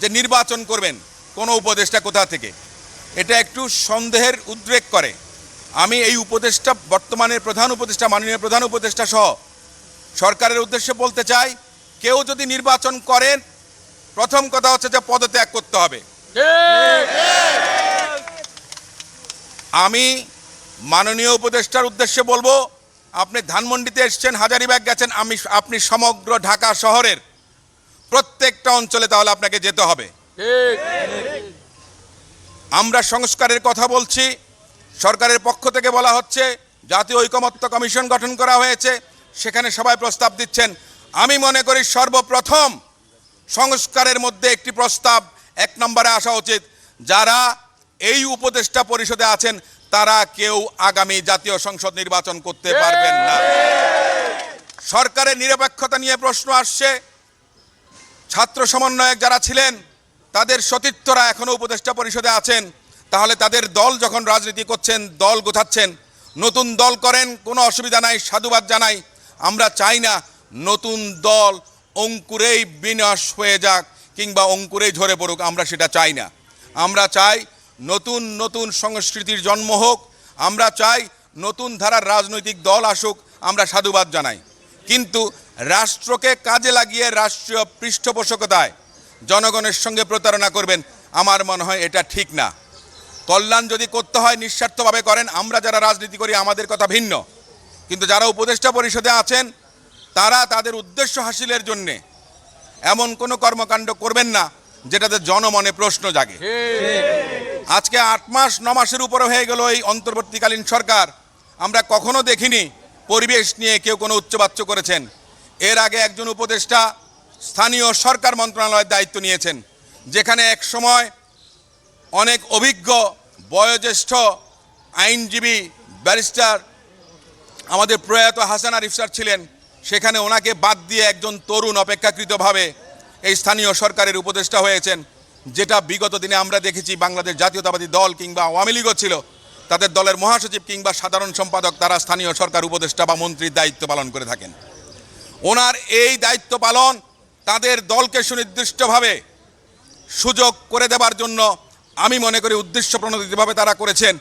যে নির্বাচন করবেন কোনো উপদেষ্টা কোথা থেকে, এটা একটু সন্দেহের উদ্রেক করে। আমি এই উপদেষ্টা, বর্তমানের প্রধান উপদেষ্টা, মাননীয় প্রধান উপদেষ্টা সহ সরকারের উদ্দেশ্যে বলতে চাই, কেউ যদি নির্বাচন করেন, প্রথম কথা হচ্ছে যে পদত্যাগ করতে হবে। আমি মাননীয় উপদেষ্টার উদ্দেশ্যে বলব, আপনি ধানমন্ডিতে এসছেন, হাজারিবাগ গেছেন, আমি, আপনি সমগ্র ঢাকা শহরের প্রত্যেকটা অঞ্চলে তাহলে আপনাকে যেতে হবে। আমরা সংস্কারের কথা বলছি। সরকারের পক্ষ থেকে বলা হচ্ছে জাতীয় ঐকমত্য কমিশন গঠন করা হয়েছে। সেখানে সবাই প্রস্তাব দিচ্ছেন। আমি মনে করি সর্বপ্রথম সংস্কারের মধ্যে একটি প্রস্তাব এক নম্বরে আসা উচিত। যারা এই উপদেষ্টা পরিষদে আছেন তারা কেউ আগামী জাতীয় সংসদ নির্বাচন করতে পারবেন না। সরকারের নিরপেক্ষতা নিয়ে প্রশ্ন আসছে। ছাত্র সমন্বয়ক যারা ছিলেন, তাদের সতীর্থরা এখনও উপদেষ্টা পরিষদে আছেন। তাহলে তাদের দল যখন রাজনীতি করছেন, দল গোছাচ্ছেন, নতুন দল করেন, কোনো অসুবিধা নাই, সাধুবাদ জানাই। আমরা চাই না নতুন দল অঙ্কুরেই বিনাশ হয়ে যাক কিংবা অঙ্কুরেই ঝরে পড়ুক, আমরা সেটা চাই না। আমরা চাই নতুন নতুন সংস্কৃতির জন্ম হোক, আমরা চাই নতুন ধারার রাজনৈতিক দল আসুক, আমরা সাধুবাদ জানাই। কিন্তু রাষ্ট্রকে কাজে লাগিয়ে রাষ্ট্রীয় পৃষ্ঠপোষকতায় জনগণের সঙ্গে প্রতারণা করবেন, আমার মনে হয় এটা ঠিক না। কল্যাণ যদি করতে হয়, নিঃস্বার্থভাবে করেন, আমরা যারা রাজনীতি করি, আমাদের কথা ভিন্ন। কিন্তু যারা উপদেষ্টা পরিষদে আছেন, তারা তাদের উদ্দেশ্য হাসিলের জন্যে এমন কোনো কর্মকাণ্ড করবেন না, যেটাতে জনমনে প্রশ্ন জাগে। আজকে আট মাস, ন মাসের উপরে হয়ে গেল এই অন্তর্বর্তীকালীন সরকার। আমরা কখনো দেখিনি, পরিবেশ নিয়ে কেউ কোনো উচ্চবাচ্য করেছেন। এর আগে একজন উপদেষ্টা স্থানীয় সরকার মন্ত্রণালয়ের দায়িত্ব নিয়েছেন, যেখানে এক সময় অনেক অভিজ্ঞ, বয়োজ্যেষ্ঠ আইনজীবী ব্যারিস্টার আমাদের প্রয়াত হাসান আরিফ স্যার ছিলেন, সেখানে ওনাকে বাদ দিয়ে একজন তরুণ অপেক্ষাকৃতভাবে এই স্থানীয় সরকারের উপদেষ্টা হয়েছেন, যেটা বিগত দিনে আমরা দেখেছি বাংলাদেশ জাতীয়তাবাদী দল কিংবা আওয়ামী লীগও ছিল, তাদের দলের মহাসচিব কিংবা সাধারণ সম্পাদক তারা স্থানীয় সরকার উপদেষ্টা বা মন্ত্রীর দায়িত্ব পালন করে থাকেন। ওনার এই দায়িত্ব পালন তাদের দলকে সুনির্দিষ্টভাবে সুযোগ করে দেবার জন্য আমি মনে করি উদ্দেশ্য প্রণোদিতভাবে তারা করেছেন।